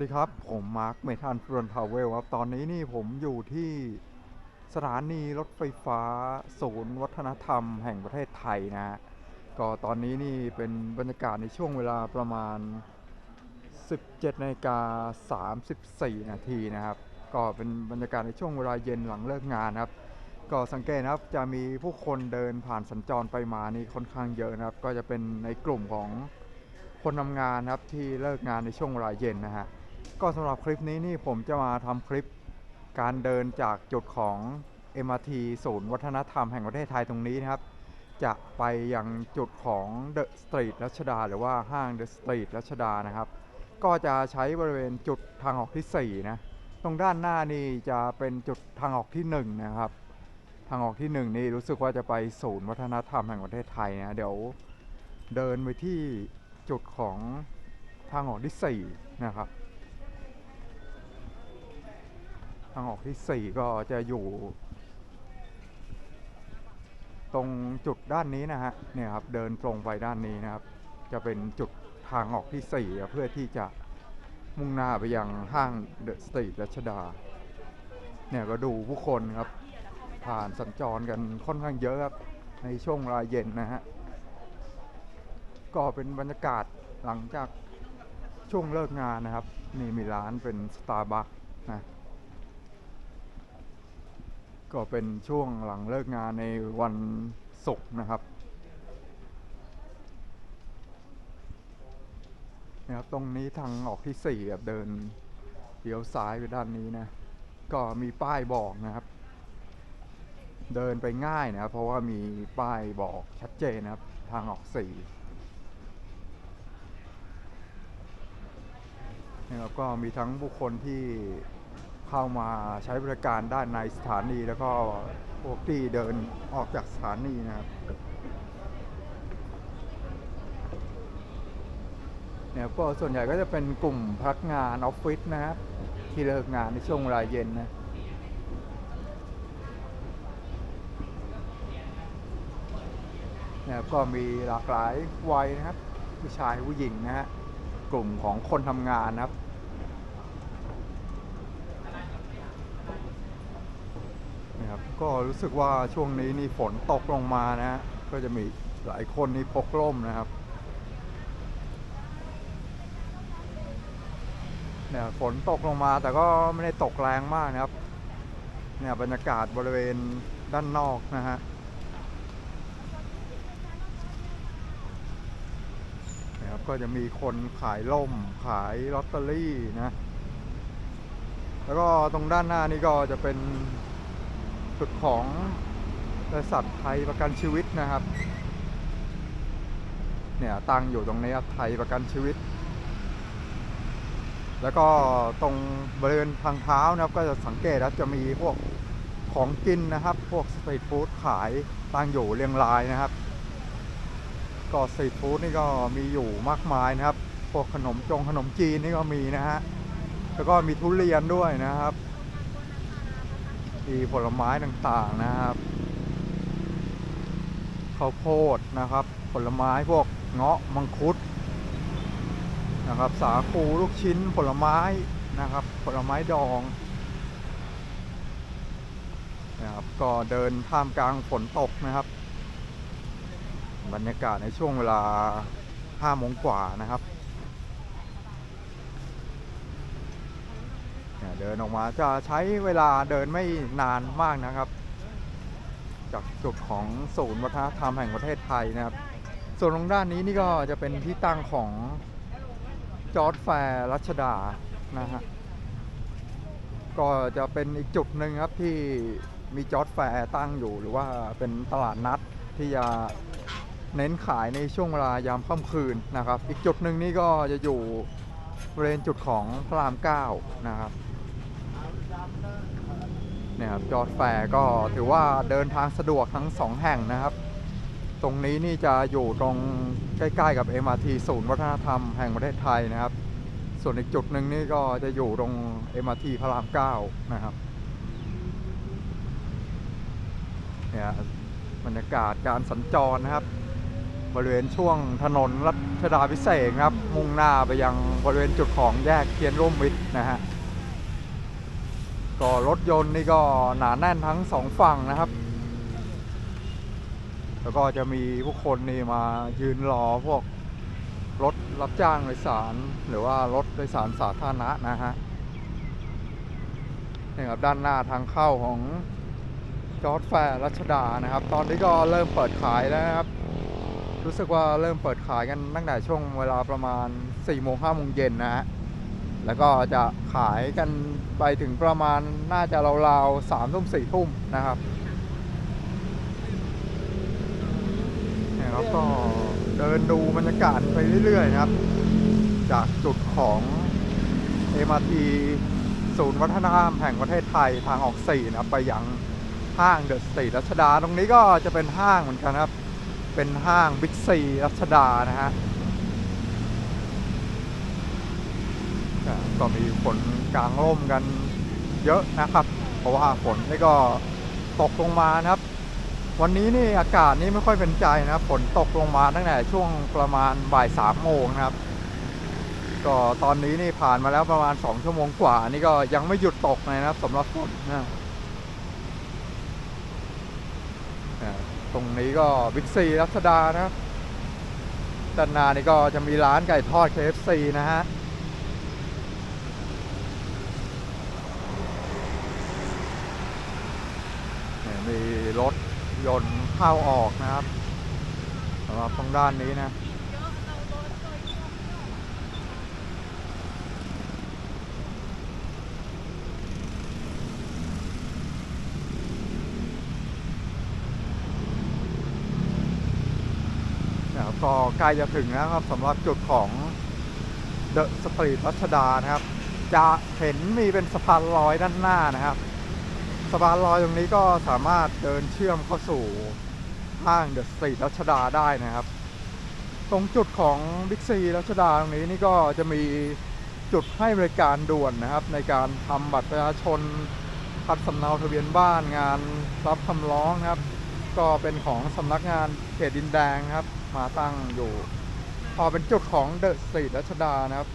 ดีครับ ผมมาร์คเมทันฟรอนทาวเวลครับ ตอนนี้นี่ผมอยู่ที่สถานีรถไฟฟ้าศูนย์วัฒนธรรมแห่งประเทศไทยนะฮะก็ตอนนี้นี่เป็นบรรยากาศในช่วงเวลาประมาณ 17นาฬิกา34 นาทีนะครับ ก็เป็นบรรยากาศในช่วงเวลาเย็นหลังเลิกงานครับ ก็สังเกตนะครับจะมีผู้คนเดินผ่านสัญจรไปมานี่ค่อนข้างเยอะนะครับ ก็จะเป็นในกลุ่มของคนทำงานครับที่เลิกงานในช่วงเวลาเย็นนะฮะ ก็สำหรับคลิปนี้นี่ผมจะมาทำคลิปการเดินจากจุดของ MRT ศูนย์วัฒนธรรมแห่งประเทศไทยตรงนี้นะครับ จะไปยังจุดของเดอะสตรีทรัชดา หรือว่าห้างเดอะสตรีทรัชดานะครับ ก็จะใช้บริเวณจุดทางออกที่4นะตรงด้านหน้านี่จะเป็นจุดทางออกที่1นะครับทางออกที่1นี่รู้สึกว่าจะไปศูนย์วัฒนธรรมแห่งประเทศไทยนะเดี๋ยวเดินไปที่จุดของทางออกที่4นะครับ ทางออกที่ 4 ก็จะอยู่ ตรงจุดด้านนี้นะฮะเนี่ยครับเดินตรงไปด้านนี้นะครับ จะเป็นจุดทางออกที่4อ่เพื่อที่จะมุ่งหน้าไปยังห้างเดอะสตรีทรัชดา เนี่ยก็ดูผู้คนครับ ผ่านสัญจรกันค่อนข้างเยอะครับ ในช่วงเวลาเย็นนะฮะ ก็เป็นบรรยากาศหลังจากช่วงเลิกงานนะครับ นี่มีร้านเป็นสตาร์บัคนะ ก็เป็นช่วงหลังเลิกงานในวันศุกร์นะครับนะครับ ตรงนี้ทางออกที่สี่เดินเลี้ยวซ้ายไปด้านนี้นะ ก็มีป้ายบอกนะครับ เดินไปง่ายนะครับ เพราะว่ามีป้ายบอกชัดเจนนะครับ ทางออกสี่นะครับก็มีทั้งบุคคลที่ เข้ามาใช้บริการด้านในสถานีแล้วก็พวกที่เดินออกจากสถานีนะครับเนี่ยก็ส่วนใหญ่ก็จะเป็นกลุ่มพนักงานออฟฟิศนะครับที่เลิกงานในช่วงเวลาเย็นนะเนี่ยก็มีหลากหลายวัยนะครับผู้ชายผู้หญิงนะฮะกลุ่มของคนทำงานนะครับ นะครับ ก็รู้สึกว่าช่วงนี้นี่ฝนตกลงมานะฮะก็จะมีหลายคนนี่พกร่มนะครับเนี่ยฝนตกลงมาแต่ก็ไม่ได้ตกแรงมากนะครับ เนี่ยบรรยากาศบริเวณด้านนอกนะฮะนะครับก็จะมีคนขายร่มขายลอตเตอรี่นะ แล้วก็ตรงด้านหน้านี่ก็จะเป็น จุดของบริษัทไทยประกันชีวิตนะครับ เนี่ยตั้งอยู่ตรงนี้ไทยประกันชีวิต แล้วก็ตรงบริเวณทางเท้านะครับ ก็จะสังเกตนะจะมีพวกของกินนะครับ พวกสตรีทฟู้ดขายตั้งอยู่เรียงรายนะครับ ก็สตรีทฟู้ดนี่ก็มีอยู่มากมายนะครับ พวกขนมจงขนมจีนนี่ก็มีนะฮะ แล้วก็มีทุเรียนด้วยนะครับ มีผลไม้ต่างๆนะครับข้าวโพดนะครับ ผลไม้พวกเงาะมังคุดนะครับ สาคูลูกชิ้นผลไม้นะครับ ผลไม้ดองนะครับก็เดินท่ามกลางฝนตกนะครับ บรรยากาศในช่วงเวลา5โมงกว่านะครับ เดินออกมาจะใช้เวลาเดินไม่นานมากนะครับ จากจุดของศูนย์วัฒนธรรมแห่งประเทศไทยนะครับ ส่วนตรงด้านนี้นี่ก็จะเป็นที่ตั้งของจอร์ดแฟร์รัชดานะฮะก็จะเป็นอีกจุดหนึ่งครับที่มีจอร์ดแฟร์ตั้งอยู่ หรือว่าเป็นตลาดนัดที่จะเน้นขายในช่วงเวลายามค่ำคืนนะครับ อีกจุดหนึ่งนี่ก็จะอยู่บริเวณจุดของพระรามเก้านะครับ นี่ยครับจอร์ดแฟร์ก็ถือว่าเดินทางสะดวกทั้งสองแห่งนะครับ ตรงนี้นี่จะอยู่ตรงใกล้ๆกับ MRT ศูนย์วัฒนธรรมแห่งประเทศไทยนะครับ ส่วนอีกจุดหนึ่งนี่ก็จะอยู่ตรง MRT พระรามเก้านะครับเนี่ยบรรยากาศการสัญจรนะครับ บริเวณช่วงถนนรัชดาพิเศษครับ มุ่งหน้าไปยังบริเวณจุดของแยกเทียนร่วมมิตรนะฮะ ก็รถยนต์นี่ก็หนาแน่นทั้งสองฝั่งนะครับ แล้วก็จะมีผู้คนนี่มายืนรอพวกรถรับจ้างโดยสาร หรือว่ารถโดยสารสาธารณะนะฮะนี่ครับด้านหน้าทางเข้าของจอร์ดแฟร์รัชดานะครับ ตอนนี้ก็เริ่มเปิดขายแล้วนะครับ รู้สึกว่าเริ่มเปิดขายกันตั้งแต่ช่วงเวลาประมาณ4โมง5โมงเย็นนะฮะ แล้วก็จะขายกันไปถึงประมาณน่าจะราวๆสามทุ่มสี่ทุ่มนะครับเนี่ยครับก็เดินดูบรรยากาศไปเรื่อยๆนะครับ จากจุดของ MRT ศูนย์วัฒนธรรมแห่งประเทศไทยทางออก4นะครับไปยังห้างเดอะสตรีทรัชดา ตรงนี้ก็จะเป็นห้างเหมือนกันครับ เป็นห้างบิ๊กซีรัชดานะฮะ อ่า ก็มีฝนกลางร่มกันเยอะนะครับ เพราะว่าฝนนี่ก็ตกลงมานะครับ วันนี้นี่อากาศนี่ไม่ค่อยเป็นใจนะครับฝนตกลงมาตั้งแต่ช่วงประมาณบ่ายสามโมงนะครับ ก็ตอนนี้นี่ผ่านมาแล้วประมาณสองชั่วโมงกว่า นี่ก็ยังไม่หยุดตกเลยนะครับสำหรับฝนนะตรงนี้ก็บิ๊กซีรัชดานะครับด้านหน้านี่ก็จะมีร้านไก่ทอด KFC นะฮะ เนี่ยมีรถ ยนต์เข้าออกนะครับสำหรับตรงด้านนี้นะนะครับก็ใกล้จะถึงแล้วครับสำหรับจุดของเดอะสตรีทรัชดานะครับ จะเห็นมีเป็นสะพานลอยด้านหน้านะครับ สะพานลอยตรงนี้ก็สามารถเดินเชื่อมเข้าสู่ห้างเดอะสตรีทรัชดาได้นะครับ ตรงจุดของบิ๊กซีรัชดาตรงนี้นี่ก็จะมีจุดให้บริการด่วนนะครับ ในการทำบัตรประชาชนคัดสำเนาทะเบียนบ้านงานรับคำร้องนะครับ ก็เป็นของสำนักงานเขตดินแดงครับ มาตั้งอยู่ พอเป็นจุดของเดอะสตรีทรัชดานะครับ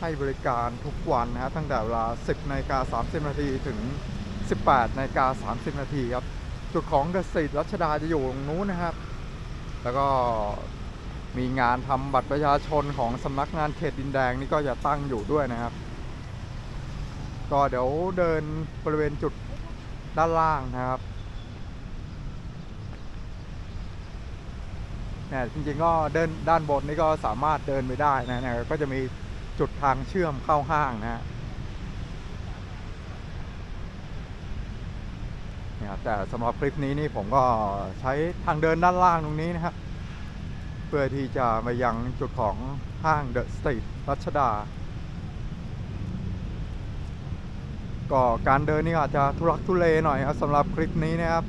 ให้บริการทุกวันนะครับตั้งแต่เวลา 10นาฬิกา30นาทีถึง 18นาฬิกา30 นาทีครับ จุดของเดอะสตรีทรัชดาจะอยู่ตรงนู้นนะครับ แล้วก็มีงานทำบัตรประชาชนของสำนักงานเขตดินแดงนี่ก็จะตั้งอยู่ด้วยนะครับ ก็เดี๋ยวเดินบริเวณจุดด้านล่างนะครับเนี่ยจริงๆก็เดินด้านบนนี่ก็สามารถเดินไปได้นะเนี่ยก็จะมีจุดทางเชื่อมเข้าห้างนะ ฮะครับแต่สำหรับคลิปนี้นี่ผมก็ใช้ทางเดินด้านล่างตรงนี้นะครับเพื่อที่จะไปยังจุดของห้างเดอะสตรีทรัชดา ก็การเดินนี่อาจจะทุรักทุเลหน่อยครับสำหรับคลิปนี้นะครับ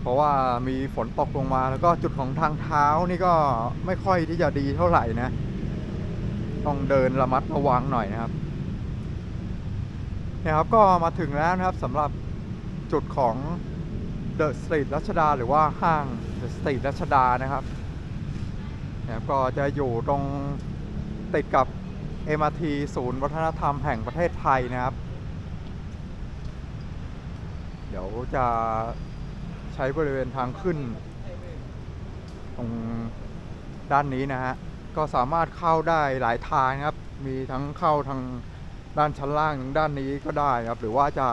เพราะว่ามีฝนตกลงมาแล้วก็จุดของทางเท้านี่ก็ไม่ค่อยที่จะดีเท่าไหร่นะ ต้องเดินระมัดระวังหน่อยนะครับเนี่ยครับก็มาถึงแล้วนะครับสำหรับ จุดของเดอะสตรีทรัชดาหรือว่าห้างเดอะสตรีทรัชดานะครับเนี่ยครับก็จะอยู่ตรงติดกับ MRT ศูนย์วัฒนธรรมแห่งประเทศไทยนะครับ เดี๋ยวจะใช้บริเวณทางขึ้น ตรงด้านนี้นะฮะ ก็สามารถเข้าได้หลายทางครับ มีทั้งเข้าทางด้านชั้นล่างถึงด้านนี้ก็ได้ครับ หรือว่าจะ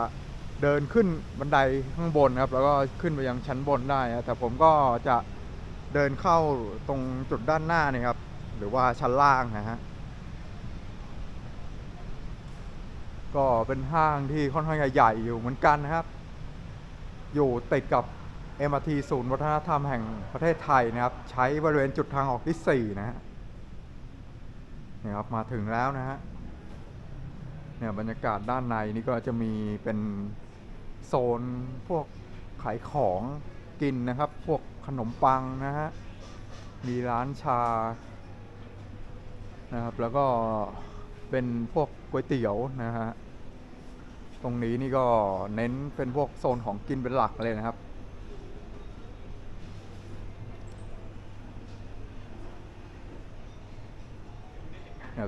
เดินขึ้นบันไดข้างบนครับ แล้วก็ขึ้นไปยังชั้นบนได้นะแต่ผมก็จะเดินเข้าตรงจุดด้านหน้านี่ครับ หรือว่าชั้นล่างนะฮะก็เป็นห้างที่ค่อนข้างใหญ่อยู่เหมือนกันนะครับ อยู่ติดกับ MRT ศูนย์วัฒนธรรมแห่งประเทศไทยนะครับ ใช้บริเวณจุดทางออกที่ 4 นะฮะเนี่ยครับมาถึงแล้วนะฮะเนี่ยบรรยากาศด้านในนี่ก็จะมีเป็น โซนพวกขายของกินนะครับ พวกขนมปังนะฮะ มีร้านชา นะครับ แล้วก็เป็นพวกก๋วยเตี๋ยวนะฮะ ตรงนี้นี่ก็เน้นเป็นพวกโซนของกินเป็นหลักเลยนะครับ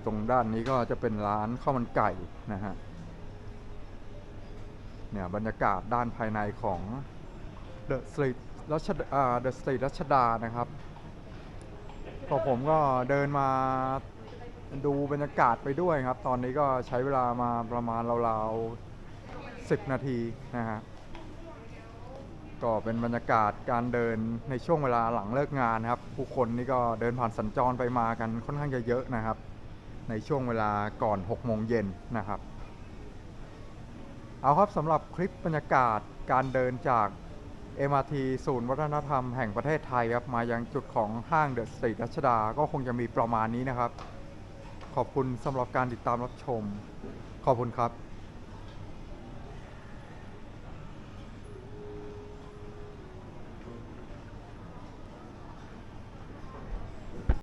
ตรงด้านนี้ก็จะเป็นร้านข้าวมันไก่นะฮะ เนี่ยบรรยากาศด้านภายในของ The Street รัชดา The Street รัชดานะครับก็ผมก็เดินมาดูบรรยากาศไปด้วยครับ ตอนนี้ก็ใช้เวลามาประมาณราวๆ10 นาทีนะฮะก็เป็นบรรยากาศการเดินในช่วงเวลาหลังเลิกงานนะครับ ผู้คนนี่ก็เดินผ่านสัญจรไปมากันค่อนข้างจะเยอะนะครับ ในช่วงเวลาก่อน 6 โมงเย็นนะครับ เอาครับสำหรับคลิปบรรยากาศการเดินจาก MRT ศูนย์วัฒนธรรมแห่งประเทศไทยครับ มายังจุดของห้างเดอะสตรีทรัชดา ก็คงจะมีประมาณนี้นะครับ ขอบคุณสำหรับการติดตามรับชม ขอบคุณครับ